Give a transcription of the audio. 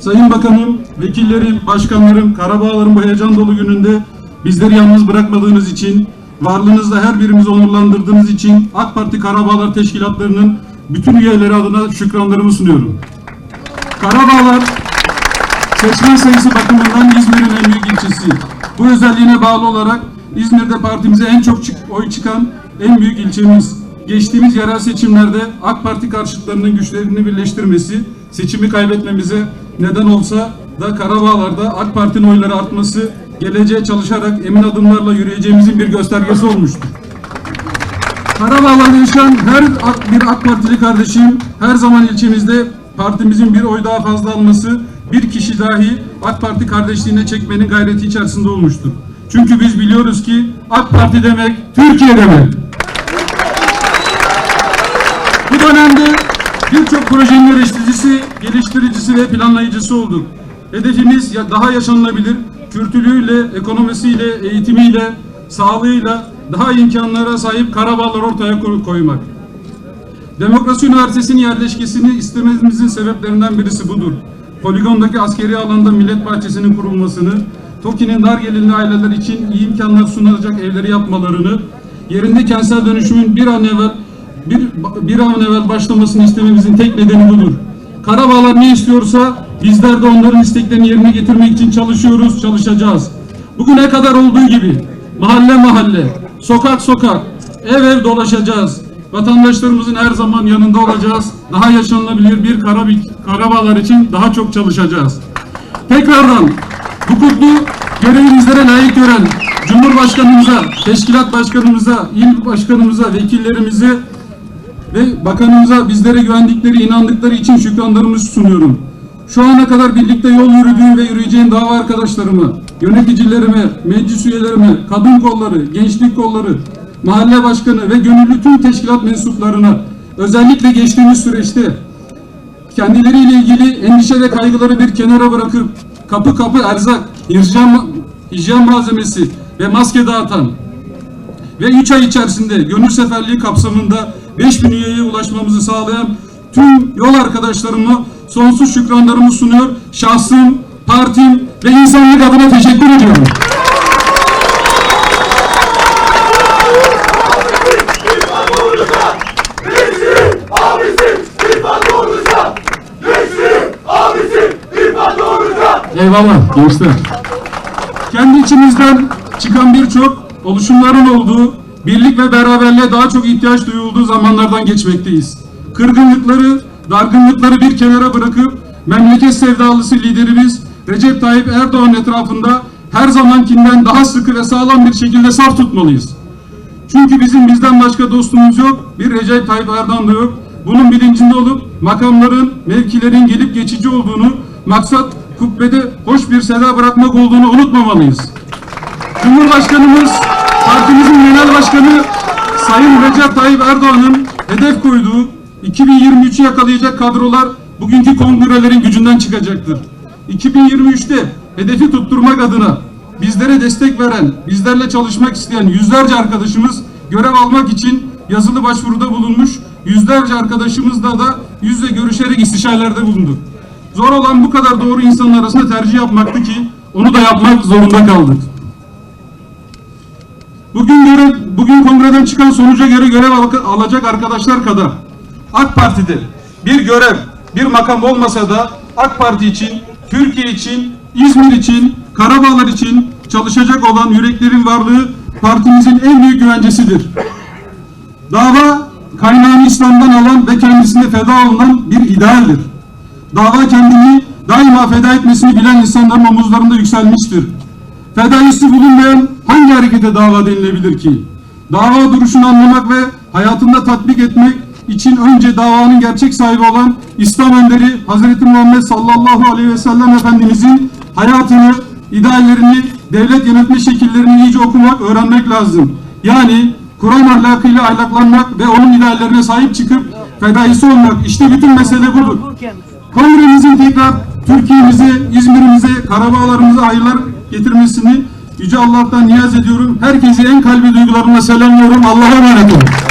Sayın Bakanım, vekillerim, başkanlarım, Karabağlar'ın bu heyecan dolu gününde bizleri yalnız bırakmadığınız için, varlığınızla her birimizi onurlandırdığınız için AK Parti Karabağlar Teşkilatlarının bütün üyeleri adına şükranlarımı sunuyorum. Karabağlar seçmen sayısı bakımından İzmir'in en büyük ilçesi. Bu özelliğine bağlı olarak İzmir'de partimize en çok oy çıkan en büyük ilçemiz. Geçtiğimiz yerel seçimlerde AK Parti karşıtlarının güçlerini birleştirmesi, seçimi kaybetmemize neden olsa da Karabağlar'da AK Parti'nin oyları artması, geleceğe çalışarak emin adımlarla yürüyeceğimizin bir göstergesi olmuştur. Karabağlar'da yaşayan her bir AK Partili kardeşim her zaman ilçemizde partimizin bir oy daha fazla alması, bir kişi dahi AK Parti kardeşliğine çekmenin gayreti içerisinde olmuştur. Çünkü biz biliyoruz ki AK Parti demek Türkiye demek. Birçok projenin geliştiricisi, geliştiricisi ve planlayıcısı olduk. Hedefimiz daha yaşanılabilir, kültürüyle, ekonomisiyle, eğitimiyle, sağlığıyla daha imkanlara sahip Karabağlar ortaya koy- koymak. Demokrasi Üniversitesi'nin yerleşkesini istememizin sebeplerinden birisi budur. Poligondaki askeri alanda millet bahçesinin kurulmasını, TOKİ'nin dar gelirli aileler için iyi imkanlar sunacak evleri yapmalarını, yerinde kentsel dönüşümün bir an evvel bir, bir an evvel başlamasını istememizin tek nedeni budur. Karabağlar ne istiyorsa bizler de onların isteklerini yerine getirmek için çalışıyoruz, çalışacağız. Bugüne kadar olduğu gibi mahalle mahalle, sokak sokak, ev ev dolaşacağız. Vatandaşlarımızın her zaman yanında olacağız. Daha yaşanılabilir bir Karabük, Karabağlar için daha çok çalışacağız. Tekrardan bu kutlu görevi bizlere layık gören Cumhurbaşkanımıza, Teşkilat Başkanımıza, il Başkanımıza, vekillerimize ve bakanımıza bizlere güvendikleri, inandıkları için şükranlarımı sunuyorum. Şu ana kadar birlikte yol yürüdüğüm ve yürüyeceğim dava arkadaşlarıma, yöneticilerime, meclis üyelerime, kadın kolları, gençlik kolları, mahalle başkanı ve gönüllü tüm teşkilat mensuplarına özellikle geçtiğimiz süreçte kendileriyle ilgili endişe ve kaygıları bir kenara bırakıp kapı kapı erzak, hijyen, hijyen malzemesi ve maske dağıtan ve 3 ay içerisinde gönül seferliği kapsamında 5000 üyeye ulaşmamızı sağlayan tüm yol arkadaşlarıma sonsuz şükranlarımı sunuyor. Şahsım, partim ve insanlık adına teşekkür ediyorum. Eyvallah gençler. Kendi içimizden çıkan birçok oluşumların olduğu, birlik ve beraberliğe daha çok ihtiyaç duyulduğu zamanlardan geçmekteyiz. Kırgınlıkları, dargınlıkları bir kenara bırakıp memleket sevdalısı liderimiz Recep Tayyip Erdoğan etrafında her zamankinden daha sıkı ve sağlam bir şekilde saf tutmalıyız. Çünkü bizim bizden başka dostumuz yok. Bir Recep Tayyip Erdoğan da yok. Bunun bilincinde olup makamların, mevkilerin gelip geçici olduğunu, maksat kubbede hoş bir seda bırakmak olduğunu unutmamalıyız. Cumhurbaşkanımız, partimizin genel başkanı Sayın Recep Tayyip Erdoğan'ın hedef koyduğu 2023'ü yakalayacak kadrolar bugünkü kongrelerin gücünden çıkacaktır. 2023'te hedefi tutturmak adına bizlere destek veren, bizlerle çalışmak isteyen yüzlerce arkadaşımız görev almak için yazılı başvuruda bulunmuş. Yüzlerce arkadaşımızla da yüzle görüşerek istişarelerde bulunduk. Zor olan bu kadar doğru insanın arasında tercih yapmaktı ki onu da yapmak zorunda kaldık. Bugün görev, bugün kongreden çıkan sonuca göre görev al- alacak arkadaşlar kadar AK Parti'de bir görev, bir makam olmasa da AK Parti için, Türkiye için, İzmir için, Karabağlar için çalışacak olan yüreklerin varlığı partimizin en büyük güvencesidir. Dava kaynağını İslam'dan alan ve kendisine feda olunan bir idealdir. Dava kendini daima feda etmesini bilen insanların omuzlarında yükselmiştir. Fedaisti bulunmayan hangi harekete dava denilebilir ki? Dava duruşunu anlamak ve hayatında tatbik etmek için önce davanın gerçek sahibi olan İslam önderi Hazreti Muhammed sallallahu aleyhi ve sellem Efendimizin hayatını, ideallerini, devlet yönetme şekillerini iyice okumak, öğrenmek lazım. Yani Kur'an ahlakıyla ahlaklanmak ve onun ideallerine sahip çıkıp fedaisi olmak. İşte bütün mesele budur. Kongremizin tekrar Türkiye'mize, İzmir'imize, Karabağlarımıza hayırlar getirmesini Yüce Allah'tan niyaz ediyorum. Herkesi en kalbi duygularımla selamlıyorum. Allah'a emanet olun.